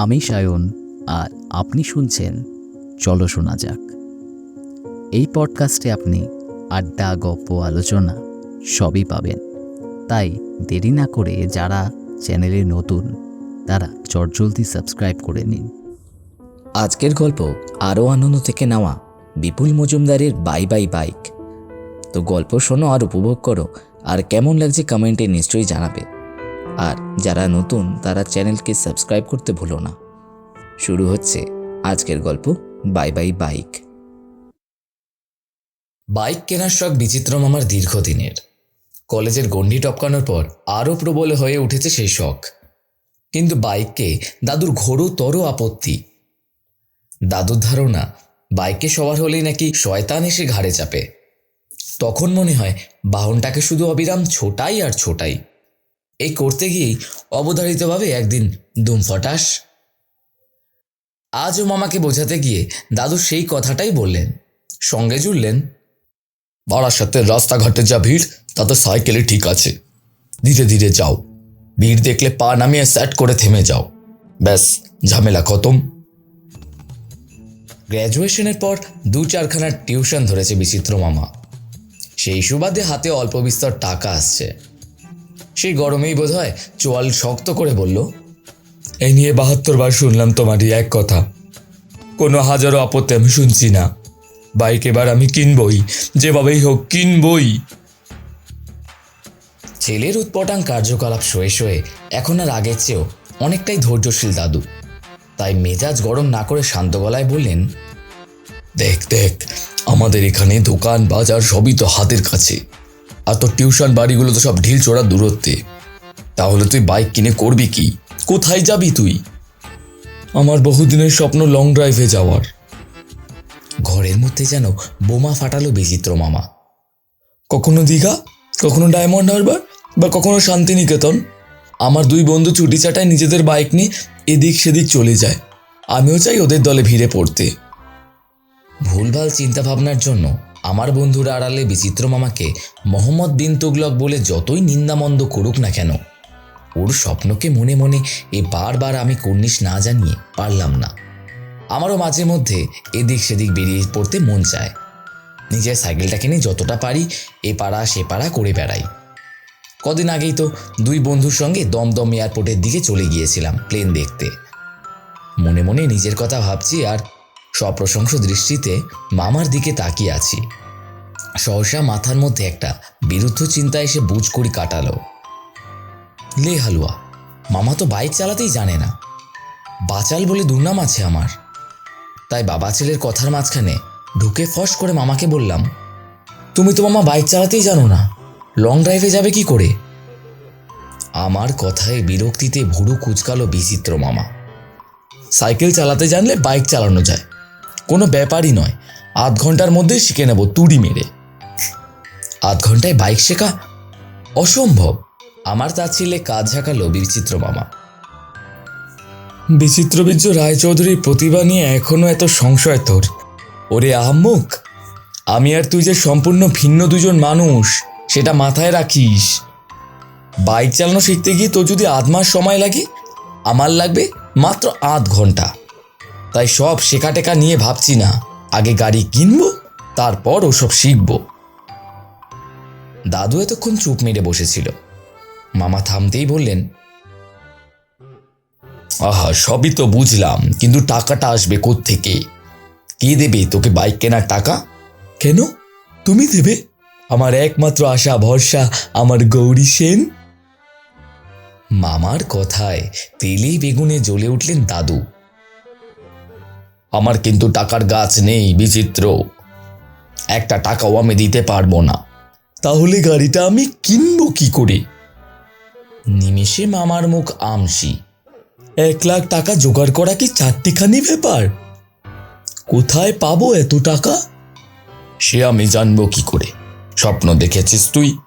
আমি সায়ন, আর আপনি শুনছেন চলো শোনা যাক। এই পডকাস্টে আপনি আড্ডা, গপ্প, আলোচনা সবই পাবেন। তাই দেরি না করে যারা চ্যানেলে নতুন, তারা চটজলদি সাবস্ক্রাইব করে নিন। আজকের গল্প আরও আনন্দ থেকে নেওয়া বিপুল মজুমদারের বাই বাই বাইক। তো গল্প শোনো আর উপভোগ করো, আর কেমন লাগছে কমেন্টে নিশ্চয়ই জানাবে। আর যারা নতুন, তারা চ্যানেলকে সাবস্ক্রাইব করতে ভুলো না। শুরু হচ্ছে আজকের গল্প, বাই বাই বাইক। বাইক কেনার শখ বিচিত্র মামার দীর্ঘদিনের। কলেজের গণ্ডি টপকানোর পর আরও প্রবল হয়ে উঠেছে সেই শখ। কিন্তু বাইককে দাদুর ঘোরতর আপত্তি। দাদুর ধারণা, বাইকে সবার হলেই নাকি শয়তান এসে ঘাড়ে চাপে। তখন মনে হয় বাহনটাকে শুধু অবিরাম ছোটাই আর ছোটাই। এই করতে গিয়েই অবধারিতভাবে একদিন দুম ফটাস। আজও মামাকে বোঝাতে গিয়ে দাদু সেই কথাটাই বললেন। সঙ্গে জুড়লেন বারাসাতের রাস্তাঘাটে যা ভিড়, তাতে সাইকেলে ঠিক আছে। ধীরে ধীরে যাও। ভিড় দেখলে পা নামিয়ে সেট করে থেমে যাও। ব্যাস, ঝামেলা খতম। গ্র্যাজুয়েশনের পর দু চারখানা টিউশন ধরেছে বিচিত্র মামা। সেই সুবাদে হাতে অল্প বিস্তর টাকা আসছে। সেই গরমেই বোধ হয় চোয়াল শক্ত করে বলল, এই নিয়ে বাহাত্তর বার শুনলাম তোমারই এক কথা। কোনো হাজারো আপত্তি আমি শুনছি না। বাইক এবার আমি কিনবই, যেভাবেই হোক কিনবই। ছেলের উৎপটাং কার্যকলাপ শোয়ে শোয়ে এখন আর আগের চেয়েও অনেকটাই ধৈর্যশীল দাদু। তাই মেজাজ গরম না করে শান্ত গলায় বললেন, দেখ দেখ, আমাদের এখানে দোকান, বাজার সবই তো হাতের কাছে। আর তোর টিউশন বাড়িগুলো তো সব ঢিল চড়ার দূরত্বে। তাহলে তুই বাইক কিনে করবি কি? কোথায় যাবি তুই? আমার বহুদিনের স্বপ্ন লং ড্রাইভে যাওয়ার। ঘরের মধ্যে যেন বোমা ফাটালো বিচিত্র মামা। কখনো দীঘা, কখনো ডায়মন্ড হারবার, বা কখনো শান্তিনিকেতন। আমার দুই বন্ধু ছুটি চাটায় নিজেদের বাইক নিয়ে এদিক সেদিক চলে যায়। আমিও চাই ওদের দলে ভিড়ে পড়তে। ভুলভাল চিন্তাভাবনার জন্য আমার বন্ধুরা আড়ালে বিচিত্র মামাকে মোহাম্মদ বিন তুগলক বলে যতই নিন্দামন্দ করুক না কেন, ওর স্বপ্নকে মনে মনে এ বারবার আমি কর্নিশ না জানিয়ে পারলাম না। আমারও মাঝে মধ্যে এদিক সেদিক বেরিয়ে পড়তে মন চায়। নিজের সাইকেলটাকে নিয়ে যতটা পারি এ পাড়া সে পাড়া করে বেড়াই। কদিন আগেই তো দুই বন্ধুর সঙ্গে দমদম এয়ারপোর্টের দিকে চলে গিয়েছিলাম প্লেন দেখতে। মনে মনে নিজের কথা ভাবছি আর সপ্রশংস দৃষ্টিতে মামার দিকে তাকিয়ে আছি। সহসা মাথার মধ্যে একটা বিরুদ্ধ চিন্তা এসে বুঝ করি কাটালো। লে হালুয়া, মামা তো বাইক চালাতেই জানে না। বাচাল বলে দুর্নাম আছে আমার। তাই বাবা ছেলের কথার মাঝখানে ঢুকে ফস করে মামাকে বললাম, তুমি তো মামা বাইক চালাতেই জানো না, লং ড্রাইভে যাবে কি করে? আমার কথায় বিরক্তিতে ভুরু কুচকালো বিচিত্র মামা। সাইকেল চালাতে জানলে বাইক চালানো যায়। কোনো ব্যাপারই নয়। আধ ঘণ্টার মধ্যে শিখে নেব তুড়ি মেরে। আধ ঘন্টায় বাইক শেখা অসম্ভব। আমার তাচ্ছিলে কাজ ঝাঁকালো বিচিত্র মামা। বিচিত্রবীর্য রায়চৌধুরীর প্রতিভা নিয়ে এখনও এত সংশয় তোর। ওরে আহম্মুক, আমি আর তুই যে সম্পূর্ণ ভিন্ন দুজন মানুষ, সেটা মাথায় রাখিস। বাইক চালানো শিখতে গিয়ে তোর যদি আধ মাস সময় লাগে, আমার লাগবে মাত্র আধ ঘণ্টা। তাই সব শেখা টেকা নিয়ে ভাবছি না। আগে গাড়ি কিনবো, তারপর ওসব শিখব। দাদু এতক্ষণ চুপ মেরে বসেছিল। মামা থামতেই বললেন, আহা, সবই তো বুঝলাম, কিন্তু টাকাটা আসবে থেকে কে দেবে? তোকে বাইক কেনার টাকা? কেন? তুমি দেবে? আমার একমাত্র আশা, ভরসা, আমার গৌরী সেন? মামার কথায় তেলেই বেগুনে জ্বলে উঠলেন দাদু। আমার কিন্তু টাকার গাছ নেই, বিচিত্র। একটা টাকাও আমি দিতে পারব না। তাহলে গাড়িটা আমি কিনবো কি করে? নিমেষে মামার মুখ আমসি এক লাখ টাকা জোগাড় করা কি চারটিখানি ব্যাপার? কোথায় পাবো এত টাকা? সে আমি জানব কি করে? স্বপ্ন দেখেছিস তুই?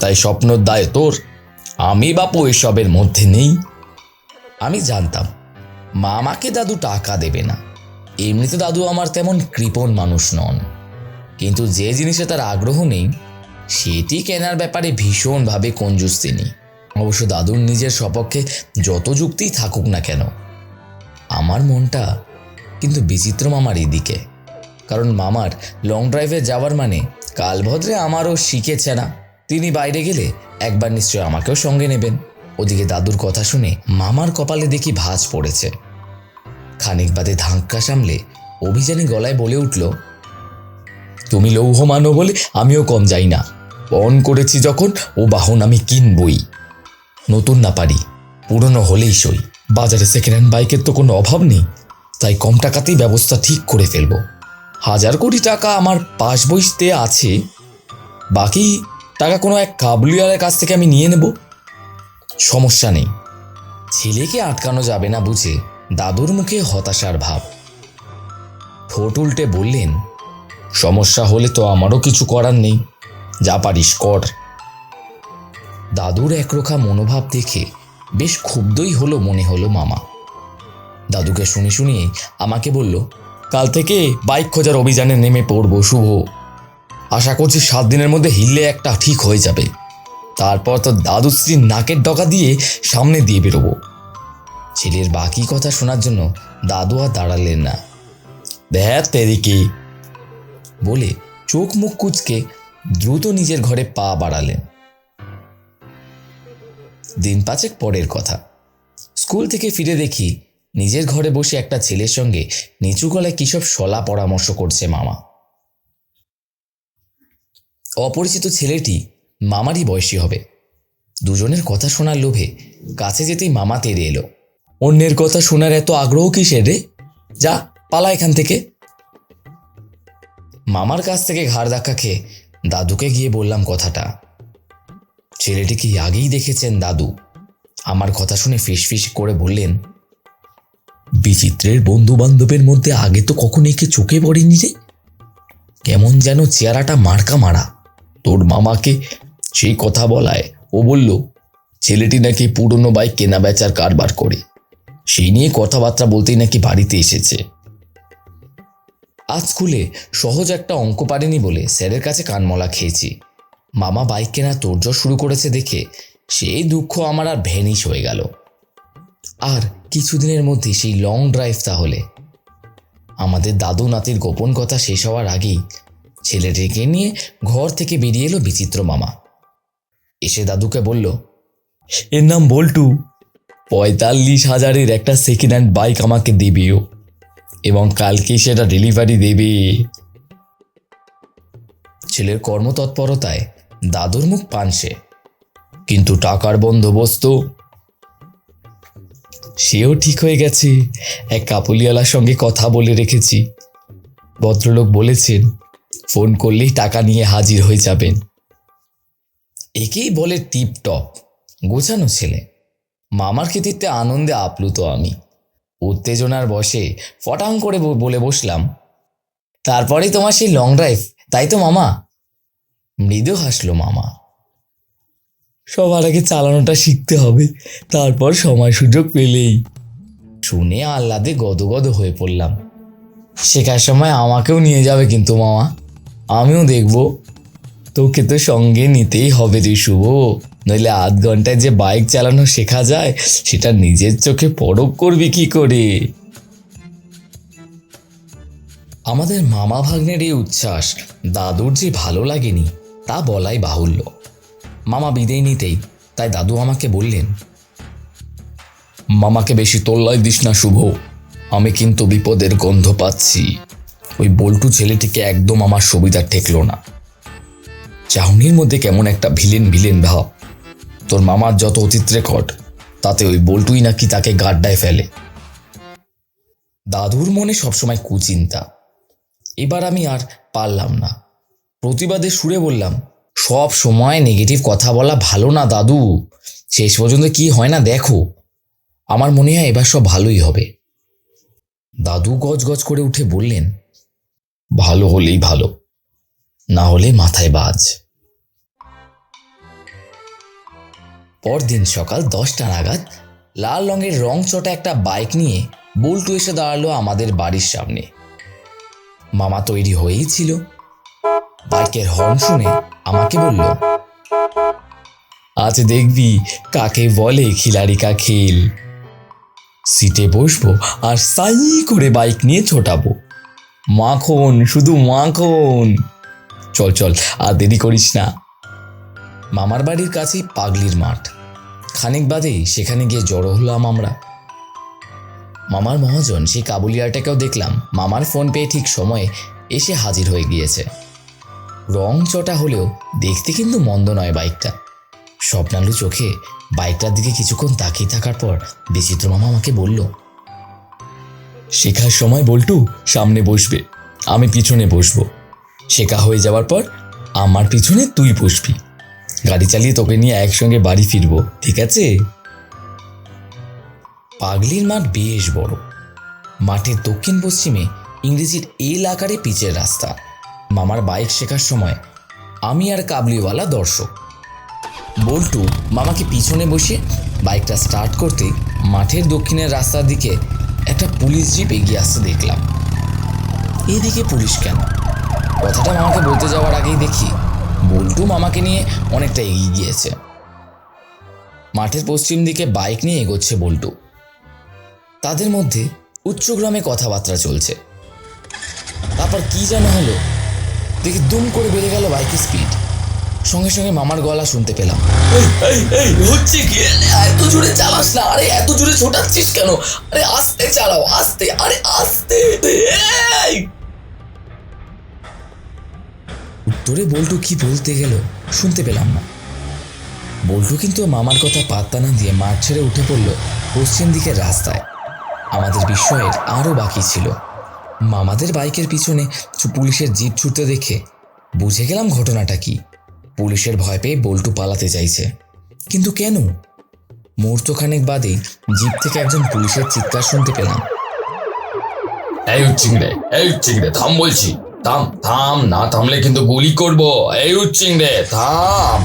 তাই স্বপ্নর দায় তোর। আমি বাপু এসবের মধ্যে নেই। আমি জানতাম মা আমাকে দাদু টাকা দেবে না। এমনিতে দাদু আমার তেমন কৃপণ মানুষ নন। কিন্তু যে জিনিসে তার আগ্রহ নেই, সেটি কেনার ব্যাপারে ভীষণভাবে কঞ্জুস তিনি। অবশ্য দাদুর নিজের সপক্ষে যত যুক্তিই থাকুক না কেন, আমার মনটা কিন্তু বিচিত্র মামার এদিকে। কারণ মামার লং ড্রাইভে যাওয়ার মানে কালভদ্রে আমারও শিখেছে না। তিনি বাইরে গেলে একবার নিশ্চয় আমাকেও সঙ্গে নেবেন। ওদিকে দাদুর কথা শুনে মামার কপালে দেখি ভাঁজ পড়েছে। খানিক বাদে ধাক্কা সামলে অভিযানী গলায় বলে উঠল, তুমি লৌহ মানো বলে আমিও কম যাই না। অন করেছি যখন, ও বাহন আমি কিনবই। নতুন না পারি, পুরনো হলেই সই। বাজারে সেকেন্ড হ্যান্ড বাইকের তো কোনো অভাব নেই, তাই কম টাকাতেই ব্যবস্থা ঠিক করে ফেলব। হাজার কোটি টাকা আমার পাস বইতে আছে, বাকি টাকা কোনো এক কাবুলিওয়ালের কাছ থেকে আমি নিয়ে নেব। সমস্যা নেই। ছেলেকে আটকানো যাবে না বুঝে দাদুর মুখে হতাশার ভাব। ঠোঁট উল্টে বললেন, সমস্যা হলে তো আমারও কিছু করার নেই, যা পারিস কর। দাদুর একরোখা মনোভাব দেখে বেশ ক্ষুব্ধই হলো মনে হলো মামা। দাদুকে শুনে শুনিয়ে আমাকে বলল, কাল থেকে বাইক খোঁজার অভিযানে নেমে পড়ব, শুভ। আশা করছি সাত দিনের মধ্যে হিললে একটা ঠিক হয়ে যাবে। তারপর তো দাদু স্ত্রীর নাকের ডকা দিয়ে সামনে দিয়ে বেরোবো। ছেলের বাকি কথা শোনার জন্য দাদু আর দাঁড়ালেন না। দেখ তেরিকি, বলে চোখ মুখ কুচকে দ্রুত নিজের ঘরে পা বাড়ালেন। দিন পাঁচেক পরের কথা। স্কুল থেকে ফিরে দেখি নিজের ঘরে বসে একটা ছেলের সঙ্গে নিচু গলায় কিসব সলা পরামর্শ করছে মামা। অপরিচিত ছেলেটি মামারই বয়সী হবে। দুজনের কথা শোনার লোভে কাছে যেতেই মামা তেড়ে এলো। অন্যের কথা শোনার এত আগ্রহ কিসের রে? যা, পালা এখান থেকে। মামার কাছ থেকে ঘাড় ধাক্কা খেয়ে দাদুকে গিয়ে বললাম কথাটা। ছেলেটি কি আগেই দেখেছেন দাদু? আমার কথা শুনে ফিস ফিস করে বললেন, বিচিত্রের বন্ধু বান্ধবের মধ্যে আগে তো কখনো একে চোখে পড়েনি রে? কেমন যেন চেহারাটা মার্কা মারা তোর মামাকে সেই কথা বলায় ও বলল, ছেলেটি নাকি পুরনো বাইক কেনা বেচার কারবার করে। সেই নিয়ে কথাবার্তা বলতেই নাকি বাড়িতে এসেছে। আজ স্কুলে সহজ একটা অঙ্ক পারেনি বলে স্যারের কাছে কানমলা খেয়েছি। মামা বাইক কেনা তোড়জোড় শুরু করেছে দেখে সেই দুঃখ আমার আর ভ্যানিশ হয়ে গেল। আর কিছুদিনের মধ্যে সেই লং ড্রাইভ তাহলে। আমাদের দাদু নাতির গোপন কথা শেষ হওয়ার আগেই ছেলেটিকে নিয়ে ঘর থেকে বেরিয়ে এলো বিচিত্র মামা। এসে দাদুকে বলল, এর নাম বল্টু। পঁয়তাল্লিশ হাজারের একটা সেকেন্ড হ্যান্ড বাইক আমাকে দিবিও এবং কালকে সেটা ডেলিভারি দেবে। ছেলের কর্মতৎপরতায় দাদুর মুখ পানসে। কিন্তু টাকার বন্দোবস্ত। সেও ঠিক হয়ে গেছে। এক কাপলিওয়ালার সঙ্গে কথা বলে রেখেছি। ভদ্রলোক বলেছেন, ফোন করলেই টাকা নিয়ে হাজির হয়ে যাবেন। একেই বলে টিপ টপ গোছানো ছেলে। মামার কৃতিত্বে আনন্দে আপ্লুত আমি। উত্তেজনার বসে ফটাং করে বলে বসলাম তারপরেই তোমার সেই লং ড্রাইভ তাই তো মামা? মৃদু হাসলো মামা, সবার আগে চালানোটা শিখতে হবে, তারপর সময় সুযোগ পেলেই। শুনে আহ্লাদে গদগদ হয়ে পড়লাম, শেখার সময় আমাকেও নিয়ে যাবে কিন্তু মামা, আমিও দেখব। তোকে তো সঙ্গে নিতেই হবে তুই শুভ। নইলে আধ ঘন্টায় যে বাইক চালানো শেখা যায়, সেটা নিজের চোখে পরখ করবি কি করে? আমাদের মামা ভাগ্নের এই উচ্ছ্বাস, দাদুর যে ভালো লাগেনি, তা বলাই বাহুল্য। মামা বিদেয় নিতেই, তাই দাদু আমাকে বললেন, মামাকে বেশি তোল্লায় দিস না শুভ, আমি কিন্তু বিপদের গন্ধ পাচ্ছি। ওই বল্টু ছেলেটিকে একদম আমার সুবিধা ঠেকলো না। চাউনির মধ্যে কেমন একটা ভিলেন ভিলেন ভাব। তোর মামার যত অতীত রেকর্ড তাতে ওই বল্টুই নাকি তাকে গাড্ডায় ফেলে। দাদুর মনে সবসময় কুচিন্তা। এবার আমি আর পারলাম না। প্রতিবাদে সুরে বললাম, সব সময় নেগেটিভ কথা বলা ভালো না দাদু। শেষ পর্যন্ত কি হয় না দেখো। আমার মনে হয় এবার সব ভালোই হবে। দাদু গজ গজ করে উঠে বললেন, ভালো হলেই ভালো, না হলে মাথায় বাজ। পরদিন সকাল দশটা নাগাদ লাল রঙের রং চটা একটা বাইক নিয়ে বল্টু এসে দাঁড়াল আমাদের বাড়ির সামনে। মামা তৈরি হয়েই ছিল। বাইকের হর্ন শুনে আমাকে বলল, আজ দেখবি কাকে বলে খিলাড়িকা খেল। সিটে বসবো আর সাই করে বাইক নিয়ে ছোটাবো। মাখন, শুধু মাখন। চল চল, আর দেরি করিস না। মামার বাড়ির কাছেই পাগলির মাঠ। খানিক বাদেই সেখানে গিয়ে জড়ো হলাম আমরা। মামার মহাজন সেই কাবুলিয়াটাকেও দেখলাম। মামার ফোন পেয়ে ঠিক সময়ে এসে হাজির হয়ে গিয়েছে। রং চটা হলেও দেখতে কিন্তু মন্দ নয় বাইকটা। স্বপ্নালু চোখে বাইকটার দিকে কিছুক্ষণ তাকিয়ে থাকার পর বিচিত্র মামা আমাকে বলল, শেখার সময় বল্টু সামনে বসবে, আমি পিছনে বসবো। শেখা হয়ে যাওয়ার পর আমার পিছনে তুই বসবি। গাড়ি চালিয়ে তোকে নিয়ে একসঙ্গে বাড়ি ফিরবো, ঠিক আছে? পাগলির মাঠ বেশ বড়। মাঠের দক্ষিণ পশ্চিমে ইংরেজির এল আকারে পিচের রাস্তা। মামার বাইক শেখার সময় আমি আর কাবলিওয়ালা দর্শক। বল্টু মামাকে পিছনে বসে বাইকটা স্টার্ট করতে মাঠের দক্ষিণের রাস্তার দিকে একটা পুলিশ জিপ এগিয়ে আসতে দেখলাম। এদিকে পুলিশ কেন? কথাটা মামাকে বলতে যাওয়ার আগেই দেখি বল্টু মামাকে নিয়ে অনেকটা এগিয়ে গিয়েছে। মাঠের পশ্চিম দিকে বাইক নিয়ে এগোচ্ছে বল্টু। তাদের মধ্যে উচ্চগ্রামে কথাবার্তা চলছে। তারপর কি যেন হলো, দেখি দুম করে বেড়ে গেল বাইকের স্পিড সঙ্গে সঙ্গে মামার গলা শুনতে পেলাম। হচ্ছে কি? এত জোরে চালাস না, আরে এত জোরে ছোটাচ্ছিস কেন? আরে আস্তে চালাও, আস্তে, আরে আস্তে উত্তরে বল্টু কি বলতে গেল শুনতে পেলাম না। বল্টু কিন্তু মামার কথা পাত্তা না দিয়ে মাঠ ছেড়ে উঠে পড়ল পশ্চিম দিকের রাস্তায়। আমাদের বিস্ময়ের আরও বাকি ছিল। মামাদের বাইকের পিছনে পুলিশের জিপ ছুটতে দেখে বুঝে গেলাম ঘটনাটা কি। পুলিশের ভয় পেয়ে বল্টু পালাতে চাইছে। কিন্তু কেন? মুহূর্তখানেক বাদেই জিপ থেকে একজন পুলিশের চিৎকার শুনতে পেলাম। এই উচ্চিংড়ে এই উচ্চিংড়ে, থাম বলছি। থাম থাম, না থামলে কিন্তু গুলি করব। এই উচ্চিংড়ে, থাম।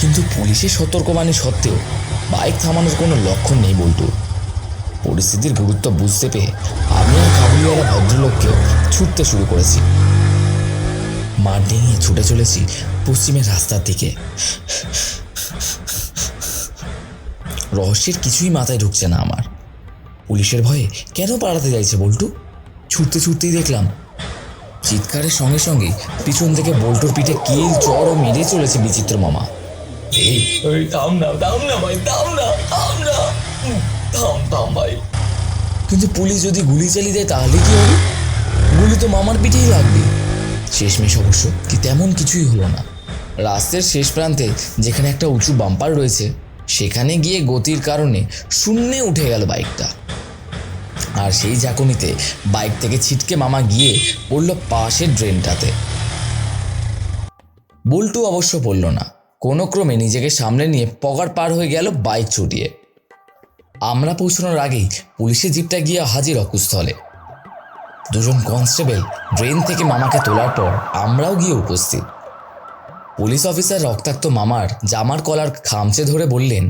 কিন্তু পুলিশের সতর্কবাণী সত্ত্বেও বাইক থামানোর কোনো লক্ষণ নেই বল্টু। পরিস্থিতির গুরুত্ব বুঝতে পেয়ে আমি আর কাবুলিওয়ালা ভদ্রলোককেও ছুটতে শুরু করেছি। মাঠ ডিঙিয়ে ছুটে চলেছি পশ্চিমের রাস্তার দিকে। রহস্যের কিছুই মাথায় ঢুকছে না আমার। পুলিশের ভয়ে কেন পাড়াতে চাইছে বল্টু? ছুটতে ছুটতেই দেখলাম চিৎকারের সঙ্গে সঙ্গে পিছন থেকে বল্টুর পিঠে কিল চড় মেরে চলেছে বিচিত্র মামা। এই এই থাম না থাম না ভাই থাম না থাম না। থাম থাম ভাই। কিন্তু পুলিশ যদি গুলি চালিয়ে দেয় তাহলে কি হবে? গুলি তো মামার পিঠেই লাগবে। শেষমেশ অবশ্য কি তেমন কিছুই হলো না। রাস্তার শেষ প্রান্তে যেখানে একটা উঁচু বাম্পার রয়েছে সেখানে গিয়ে গতির কারণে শূন্যে উঠে গেল বাইকটা আর সেই ঝাঁকুনিতে বাইক থেকে ছিটকে মামা গিয়ে পড়ল পাশের ড্রেনটাতে। বল্টু অবশ্য পড়ল না। কোনো ক্রমে নিজেকে সামলে নিয়ে পগার পার হয়ে গেল বাইক ছুটিয়ে আমরা পৌঁছানোর আগেই পুলিশের জিপটা গিয়ে হাজির অকুস্থলে। দুজন কনস্টেবল ড্রেন থেকে মামাকে তোলার পর আমরাও গিয়ে উপস্থিত। পুলিশ অফিসার রক্তাক্ত মামার জামার কলার খামচে ধরে বললেন,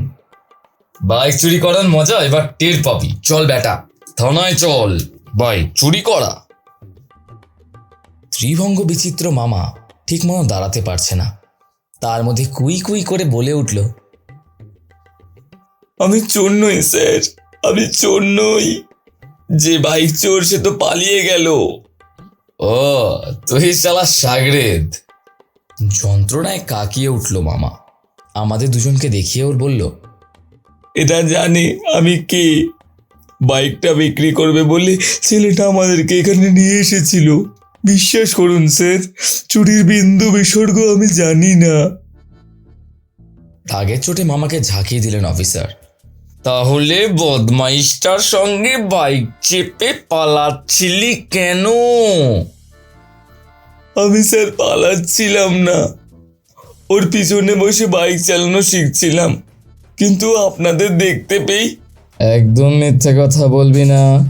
বাইক চুরি করার মজা এবার টের পাবি। চল বেটা। থানায় চল। বাইক চুরি করা। ত্রিভঙ্গ বিচিত্র মামা ঠিক মতো দাঁড়াতে পারছে না। তার মধ্যে কুই কুই করে বলে উঠল, আমি চোর নই, স্যার, আমি চোর নই। যে বাইক চোর, সে তো পালিয়ে গেল। ও তুই শালা সাগরেদ। যন্ত্রণায় কাকিয়ে উঠল মামা। আমাদের দুজনকে দেখিয়ে ওর বলল এটা জানে আমি কে। বাইকটা বিক্রি করবে বলে ছেলেটা আমাদেরকে এখানে নিয়ে এসেছিল। বিশ্বাস করুন স্যার চুরির বিন্দু বিসর্গ আমি জানি না। রাগের চোটে মামাকে ঝাঁকিয়ে দিলেন অফিসার। তাহলে বদমাইশটার সঙ্গে বাইক চেপে পালাচ্ছিলি কেন? আমি স্যার পালাচ্ছিলাম না। ওর পিছনে বসে বাইক চালানো শিখছিলাম। কিন্তু আপনাদের দেখতে পেয়ে একদম মিথ্যে কথা বলবি না।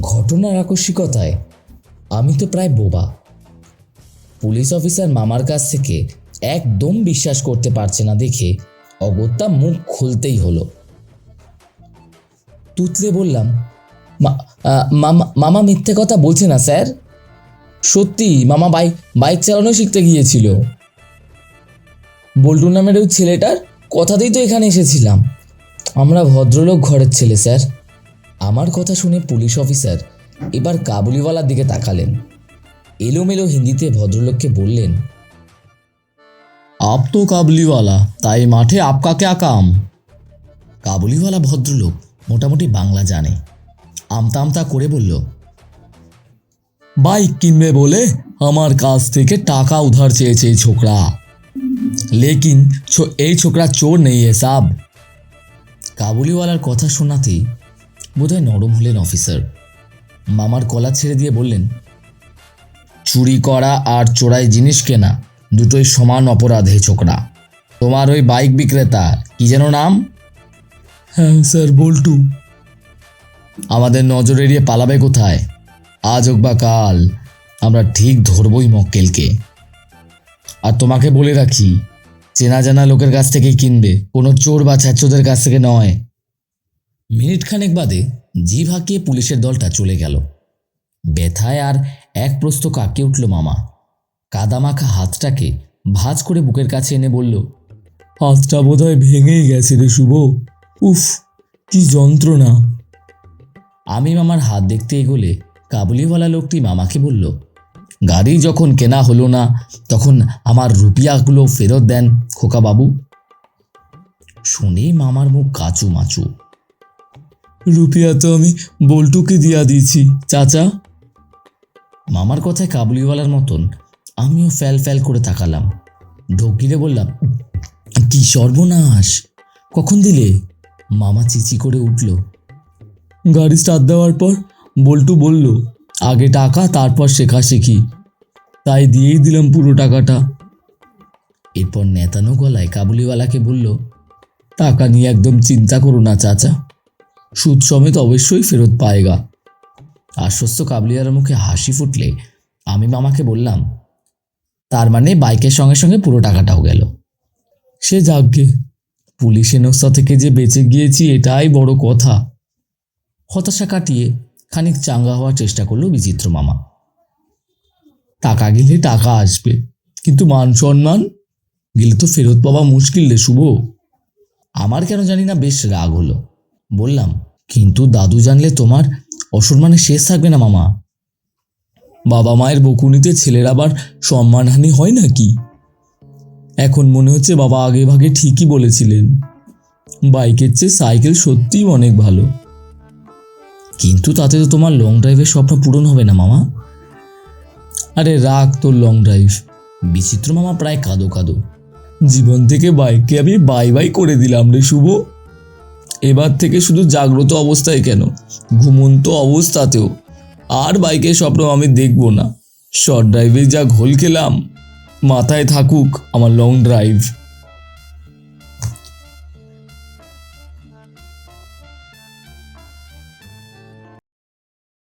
ঘটনার আকস্মিকতায় আমি তো প্রায় বোবা। পুলিশ অফিসার মামার কাছ থেকে একদম বিশ্বাস করতে পারছে না দেখে অগত্যা মুখ খুলতেই হলো। তুতলে বললাম, "মা- মামা মামা মিথ্যে কথা বলছে না স্যার? সত্যি, মামা বাইক বাইক চালানো শিখতে গিয়েছিল। বল্টু নামের ওই ছেলেটার কথাতেই তো এখানে এসেছিলাম। আমরা ভদ্রলোক ঘরের ছেলে স্যার। আমার কথা শুনে পুলিশ অফিসার এবার কাবুলিওয়ালার দিকে তাকালেন। এলোমেলো হিন্দিতে ভদ্রলোককে বললেন আপ তো কাবুলিওয়ালা তাই মাঠে আপকা ক্যা কাম? কাবুলিওয়ালা ভদ্রলোক মোটামুটি বাংলা জানে। আমতা আমতা করে বলল বাইক কিনবে বলে আমার কাছ থেকে টাকা উধার চেয়েছে এই ছোকরা। লেকিন এই ছোকরা চোর নেই এ সাব। কাবুলিওয়ালার কথা শোনাতেই বোধহয় নরম হলেন অফিসার। মামার কলা ছেড়ে দিয়ে বললেন চুরি করা আর চোরাই জিনিস কেনা দুটোই সমান অপরাধ হে ছোকরা। তোমার ওই বাইক বিক্রেতা কি যেন নাম? হ্যাঁ স্যার বল্টু। আমাদের নজর এড়িয়ে পালাবে কোথায়? আজ হোক বা কাল আমরা ঠিক ধরবই মক্কেলকে। আর তোমাকে বলে রাখি চেনা জানা লোকের কাছ থেকেই কিনবে। কোনো চোর বা ছ্যাচ্চোদের কাছ থেকে নয়। মিনিট খানেক বাদে জিভ হাঁকিয়ে পুলিশের দলটা চলে গেল। ব্যথায় আর এক প্রস্ত কাঁকিয়ে উঠল মামা। কাদামাখা হাতটাকে ভাঁজ করে বুকের কাছে এনে বলল হাতটা বোধহয় ভেঙেই গেছে রে শুভ। উফ কি যন্ত্রণা। আমি মামার হাত দেখতে এগোলে কাবুলিওয়ালা লোকটি মামাকে বলল গাড়ি যখন কেনা হলো না তখন আমার রুপিয়াগুলো ফেরত দেন খোকাবাবু। শুনেই মামার মুখ কাচু মাচু। রুপিয়া তো আমি বল্টুকে দিয়া দিয়েছি চাচা। মামার কথায় কাবুলিওয়ালার মতন আমিও ফ্যাল ফ্যাল করে তাকালাম। ঢোক গিলে বললাম কি সর্বনাশ কখন দিলে? মামা চিচি করে উঠল গাড়ি স্টার্ট দেওয়ার পর বল্টু বলল আগে টাকা, তারপর শেখা শিখি। তাই দিয়েই দিলাম পুরো টাকাটা। এরপর নেতানো গলায় কাবুলিওয়ালাকে বলল, টাকা নিয়ে একদম চিন্তা করো না, চাচা। সুদ সমেত অবশ্যই ফেরত পায়েগা। আশ্বস্ত কাবলিয়ার মুখে হাসি ফুটলে আমি মামাকে বললাম, তার মানে বাইকের সঙ্গে সঙ্গে পুরো টাকাটাও গেল। সে যাকগে পুলিশ হেনস্থা থেকে যে বেঁচে গিয়েছি এটাই বড় কথা। হতাশা কাটিয়ে খানিক চাঙ্গা হওয়ার চেষ্টা করল বিচিত্র মামা। টাকা গেলে টাকা আসবে, কিন্তু মান সম্মান গেলে তো ফেরত পাওয়া মুশকিল রে শুভ। আমার কেন জানি না বেশ রাগ হলো। বললাম, কিন্তু দাদু জানলে তোমার অসম্মানে শেষ থাকবে না মামা। বাবা মায়ের বকুনিতে ছেলের আবার সম্মানহানি হয় নাকি? এখন মনে হচ্ছে বাবা আগে ভাগে ঠিকই বলেছিলেন। বাইকের চেয়ে সাইকেল সত্যিই অনেক ভালো। কিন্তু তাতে তো তোমার লং ড্রাইভের স্বপ্ন পূরণ হবে না, মামা। আরে রাখ তোর লং ড্রাইভ বিচিত্র মামা প্রায় কাঁদো কাঁদো। জীবন থেকে বাইককে আমি বাই বাই করে দিলাম রে শুভ। এবার থেকে শুধু জাগ্রত অবস্থায় কেন? ঘুমন্ত অবস্থাতেও। আর বাইকের স্বপ্ন আমি দেখব না। শর্ট ড্রাইভে যা ঘোল খেলাম, মাথায় থাকুক আমার লং ড্রাইভ